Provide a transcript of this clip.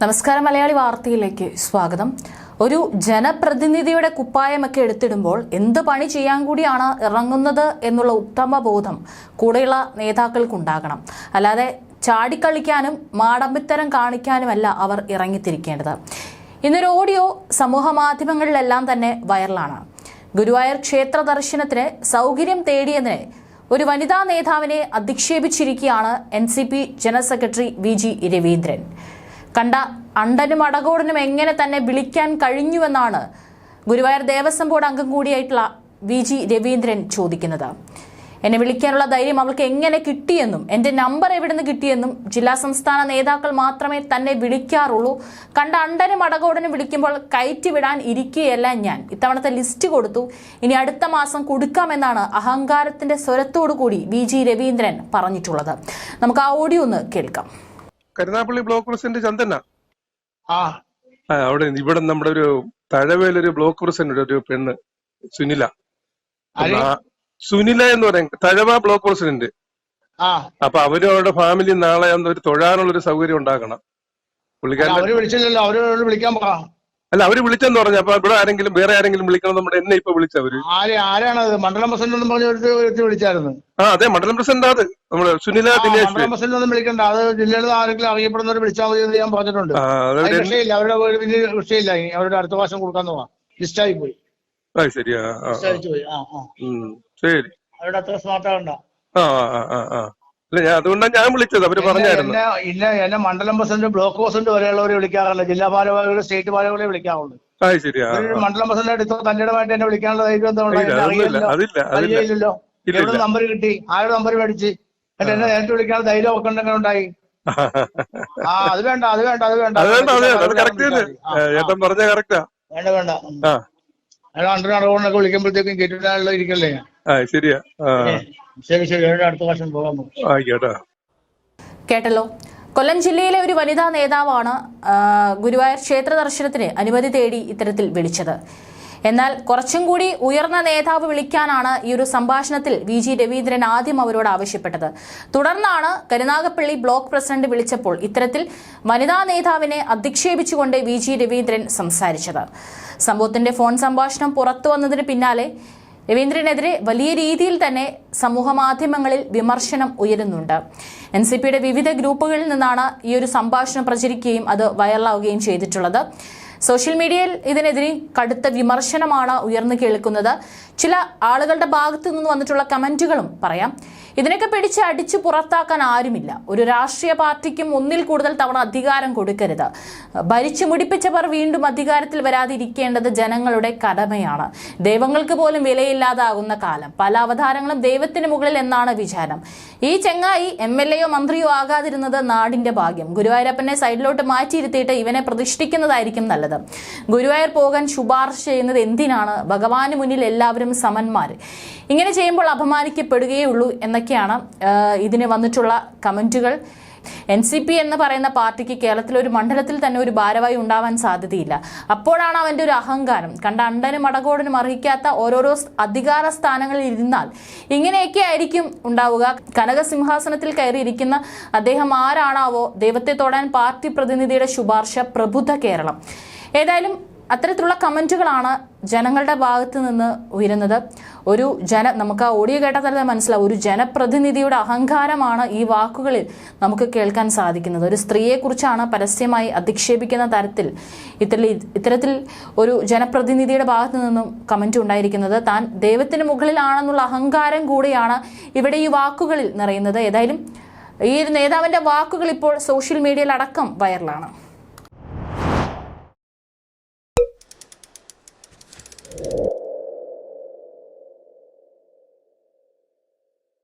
നമസ്കാരം മലയാളി വാർത്തയിലേക്ക് സ്വാഗതം. ഒരു ജനപ്രതിനിധിയുടെ കുപ്പായമൊക്കെ എടുത്തിടുമ്പോൾ എന്ത് പണി ചെയ്യാൻ കൂടിയാണ് ഇറങ്ങുന്നത് എന്നുള്ള ഉത്തമ ബോധം കൂടെയുള്ള നേതാക്കൾക്കുണ്ടാകണം. അല്ലാതെ ചാടിക്കളിക്കാനും മാടമ്പിത്തരം കാണിക്കാനുമല്ല അവർ ഇറങ്ങിത്തിരിക്കേണ്ടത്. ഇന്നൊരു ഓഡിയോ സമൂഹ മാധ്യമങ്ങളിലെല്ലാം തന്നെ വൈറലാണ്. ഗുരുവായൂർ ക്ഷേത്ര ദർശനത്തിന് സൗകര്യം തേടിയതിന് ഒരു വനിതാ നേതാവിനെ അധിക്ഷേപിച്ചിരിക്കുകയാണ് N C P general secretary V G Raveendran. കണ്ട അണ്ടനും അടകോടനും എങ്ങനെ തന്നെ വിളിക്കാൻ കഴിഞ്ഞുവെന്നാണ് ഗുരുവായൂർ ദേവസ്വം ബോർഡ് അംഗം കൂടിയായിട്ടുള്ള വി ജി രവീന്ദ്രൻ ചോദിക്കുന്നത്. എന്നെ വിളിക്കാനുള്ള ധൈര്യം അവൾക്ക് എങ്ങനെ കിട്ടിയെന്നും എന്റെ നമ്പർ എവിടുന്ന് കിട്ടിയെന്നും ജില്ലാ സംസ്ഥാന നേതാക്കൾ മാത്രമേ തന്നെ വിളിക്കാറുള്ളൂ. കണ്ട അണ്ടനും അടകോടനും വിളിക്കുമ്പോൾ കയറ്റി വിടാൻ ഇരിക്കുകയല്ല ഞാൻ. ഇത്തവണത്തെ ലിസ്റ്റ് കൊടുത്തു. ഇനി അടുത്ത മാസം കൊടുക്കാമെന്നാണ് അഹങ്കാരത്തിന്റെ സ്വരത്തോടു കൂടി വി ജി രവീന്ദ്രൻ പറഞ്ഞിട്ടുള്ളത്. നമുക്ക് ആ ഓഡിയോ ഒന്ന് കേൾക്കാം. Karunagappally block president Chandana. അവിടെ ഇവിടെ നമ്മുടെ ഒരു തഴവേലൊരു ബ്ലോക്ക് പ്രസിഡന്റ് ഒരു പെണ്ണ് സുനില? സുനില എന്ന് പറയും തഴവ ബ്ലോക്ക് പ്രസിഡന്റ്. അപ്പൊ അവരും അവരുടെ ഫാമിലി നാളെ ഒരു തൊഴാനുള്ള ഒരു സൗകര്യം ഉണ്ടാക്കണം പുള്ളിക്കാരൻ അവർ വിളിച്ചില്ലല്ലോ അവരോട് വിളിക്കാൻ അല്ല അവർ വിളിച്ചെന്ന് പറഞ്ഞു അപ്പൊ ഇവിടെ ആരെങ്കിലും വേറെ ആരെങ്കിലും വിളിക്കണം നമ്മുടെ എന്നെ ഇപ്പൊ വിളിച്ചവര് ആരാണ് അത്? മണ്ഡലം പ്രസിഡന്റ് എന്ന് പറഞ്ഞ ഒരു വിളിച്ചായിരുന്നു. ആ അതെ മണ്ഡലം പ്രസിഡന്റ് അത്. നമ്മൾ സുനില ദിനേശ്. മണ്ഡലം പ്രസിഡന്റ് ഒന്നും വിളിക്കണ്ട. അത് ജില്ലയിൽ ആരെങ്കിലും അറിയപ്പെടുന്നവർ വിളിച്ചാൽ മതി എന്ന് ഞാൻ പറഞ്ഞിട്ടുണ്ട്. വിഷയമില്ല അവരുടെ വലിയ വിഷയമില്ല അവരുടെ അടുത്ത പ്രാവശ്യം കൊടുക്കാൻ പോവാ. ലിസ്റ്റായി പോയി. ആ ശരിയാ ആ, പോയി. ശരി. അവരുടെ അത്ര സ്മാർട്ട് ആവണ്ട ആ ആ ആ. അല്ല ഞാൻ അതുകൊണ്ടാണ് ഞാൻ വിളിച്ചത്. അവർ പറഞ്ഞായിരുന്നു. എന്നെ ഇല്ല എന്നെ മണ്ഡലം പ്രസിഡന്റ് ബ്ലോക്ക് പ്രസിഡന്റ് വരെയുള്ളവരെ വിളിക്കാറില്ല. ജില്ലാ ഭാരവാഹികൾ സ്റ്റേറ്റ് ഭാരവാഹികളെ വിളിക്കാറുള്ളൂ. ആ ശരിയാ ആ, ഒരു ആ. മണ്ഡലം പ്രസിഡന്റ് ഇത്ര തന്നിടമായിട്ട് എന്നെ വിളിക്കാനുള്ള ധൈര്യം എന്താ? ഇല്ല, അറിയില്ലല്ലോ. അതില്ല അതില്ല. അറിയില്ലല്ലോ. ഇല്ല, എവിടെ നമ്പർ കിട്ടി? ആരുടെ നമ്പർ മേടിച്ച്? എന്നിട്ട് എന്നെ നേരിട്ട് വിളിക്കാനുള്ള ധൈര്യം ഒക്കെ ഉണ്ടെങ്കിൽ ഉണ്ടായി? ആ അത് വേണ്ട അത് വേണ്ട അത് വേണ്ട. അത് വേണ്ട അത് വേണ്ട. അത് കറക്റ്റ് തന്നെ. വിളിച്ചാൽ മതി. ആ, ആ. ഏട്ടൻ പറഞ്ഞ കറക്റ്റാ വേണ്ട വേണ്ട. ഉം. ആ. അയാൾ അണ്ടർ നടകൊണ്ടൊക്കെ വിളിക്കുമ്പോഴത്തേക്കും കേട്ടിട്ടാണല്ലോ ഇരിക്കല്ലേ ആ ശരിയാ. ആ. ശരി ശരി. അവരുടെ അടുത്ത വർഷം പോകാൻ പോകും ആയിക്കോട്ടെ. കേട്ടല്ലോ. കൊല്ലം ജില്ലയിലെ ഒരു വനിതാ നേതാവാണ് ഗുരുവായൂർ ക്ഷേത്ര ദർശനത്തിന് അനുമതി തേടി ഇത്തരത്തിൽ വിളിച്ചത്. എന്നാൽ കുറച്ചും കൂടി ഉയർന്ന നേതാവ് വിളിക്കാനാണ് ഈ ഒരു സംഭാഷണത്തിൽ വി ജി രവീന്ദ്രൻ ആദ്യം അവരോട് ആവശ്യപ്പെട്ടത്. തുടർന്നാണ് കരുനാഗപ്പള്ളി ബ്ലോക്ക് പ്രസിഡന്റ് വിളിച്ചപ്പോൾ ഇത്തരത്തിൽ വനിതാ നേതാവിനെ അധിക്ഷേപിച്ചുകൊണ്ട് വി ജി രവീന്ദ്രൻ സംസാരിച്ചത്. സംഭവത്തിന്റെ ഫോൺ സംഭാഷണം പുറത്തു വന്നതിന് പിന്നാലെ രവീന്ദ്രനെതിരെ വലിയ രീതിയിൽ തന്നെ സമൂഹ മാധ്യമങ്ങളിൽ വിമർശനം ഉയരുന്നുണ്ട്. എൻ സി പിയുടെ വിവിധ ഗ്രൂപ്പുകളിൽ നിന്നാണ് ഈ ഒരു സംഭാഷണം പ്രചരിക്കുകയും അത് വൈറലാവുകയും ചെയ്തിട്ടുള്ളത്. സോഷ്യൽ മീഡിയയിൽ ഇതിനെതിരെ കടുത്ത വിമർശനമാണ് ഉയർന്നു കേൾക്കുന്നത്. ചില ആളുകളുടെ ഭാഗത്തു നിന്ന് വന്നിട്ടുള്ള കമന്റുകളും പറയാം. ഇതിനൊക്കെ പിടിച്ച് അടിച്ചു പുറത്താക്കാൻ ആരുമില്ല. ഒരു രാഷ്ട്രീയ പാർട്ടിക്കും ഒന്നിൽ കൂടുതൽ തവണ അധികാരം കൊടുക്കരുത്. ഭരിച്ചു മുടിപ്പിച്ചവർ വീണ്ടും അധികാരത്തിൽ വരാതിരിക്കേണ്ടത് ജനങ്ങളുടെ കടമയാണ്. ദൈവങ്ങൾക്ക് പോലും വിലയില്ലാതാകുന്ന കാലം. പല അവതാരങ്ങളും ദൈവത്തിന് മുകളിൽ എന്നാണ് വിചാരം. ഈ ചെങ്ങായി എം എൽ എയോ മന്ത്രിയോ ആകാതിരുന്നത് നാടിന്റെ ഭാഗ്യം. ഗുരുവായൂരപ്പനെ സൈഡിലോട്ട് മാറ്റിയിരുത്തിയിട്ട് ഇവനെ പ്രതിഷ്ഠിക്കുന്നതായിരിക്കും നല്ലത്. ഗുരുവായൂർ പോകാൻ ശുപാർശ ചെയ്യുന്നത് എന്തിനാണ്? ഭഗവാന് മുന്നിൽ എല്ലാവരും സമന്മാർ ഇങ്ങനെ ചെയ്യുമ്പോൾ അപമാനിക്കപ്പെടുകയേ ഉള്ളൂ എന്നൊക്കെയാണ് ഇതിന് വന്നിട്ടുള്ള കമന്റുകൾ. എൻ സി പി എന്ന് പറയുന്ന പാർട്ടിക്ക് കേരളത്തിലെ ഒരു മണ്ഡലത്തിൽ തന്നെ ഒരു ഭാരവായി ഉണ്ടാവാൻ സാധ്യതയില്ല. അപ്പോഴാണ് അവന്റെ ഒരു അഹങ്കാരം. കണ്ട അണ്ടനും അടകോടനും അർഹിക്കാത്ത ഓരോരോ അധികാര സ്ഥാനങ്ങളിൽ ഇരുന്നാൽ ഇങ്ങനെയൊക്കെ ആയിരിക്കും ഉണ്ടാവുക. കനകസിംഹാസനത്തിൽ കയറിയിരിക്കുന്ന അദ്ദേഹം ആരാണാവോ ദൈവത്തെ തൊടാൻ പാർട്ടി പ്രതിനിധിയുടെ ശുപാർശ പ്രബുദ്ധ കേരളം. ഏതായാലും അത്തരത്തിലുള്ള കമന്റുകളാണ് ജനങ്ങളുടെ ഭാഗത്ത് നിന്ന് ഉയരുന്നത്. ഒരു ജന നമുക്ക് ആ ഓഡിയോ കേട്ടാൽ തന്നെ മനസ്സിലാവും. ഒരു ജനപ്രതിനിധിയുടെ അഹങ്കാരമാണ് ഈ വാക്കുകളിൽ നമുക്ക് കേൾക്കാൻ സാധിക്കുന്നത്. ഒരു സ്ത്രീയെക്കുറിച്ചാണ് പരസ്യമായി അധിക്ഷേപിക്കുന്ന തരത്തിൽ ഇത്തരത്തിൽ ഇത്തരത്തിൽ ഒരു ജനപ്രതിനിധിയുടെ ഭാഗത്ത് നിന്നും കമന്റ് ഉണ്ടായിരിക്കുന്നത്. താൻ ദൈവത്തിന് മുകളിലാണെന്നുള്ള അഹങ്കാരം കൂടിയാണ് ഇവിടെ ഈ വാക്കുകളിൽ നിറയുന്നത്. ഏതായാലും ഈ ഒരു നേതാവിന്റെ വാക്കുകൾ ഇപ്പോൾ സോഷ്യൽ മീഡിയയിലടക്കം വൈറലാണ്.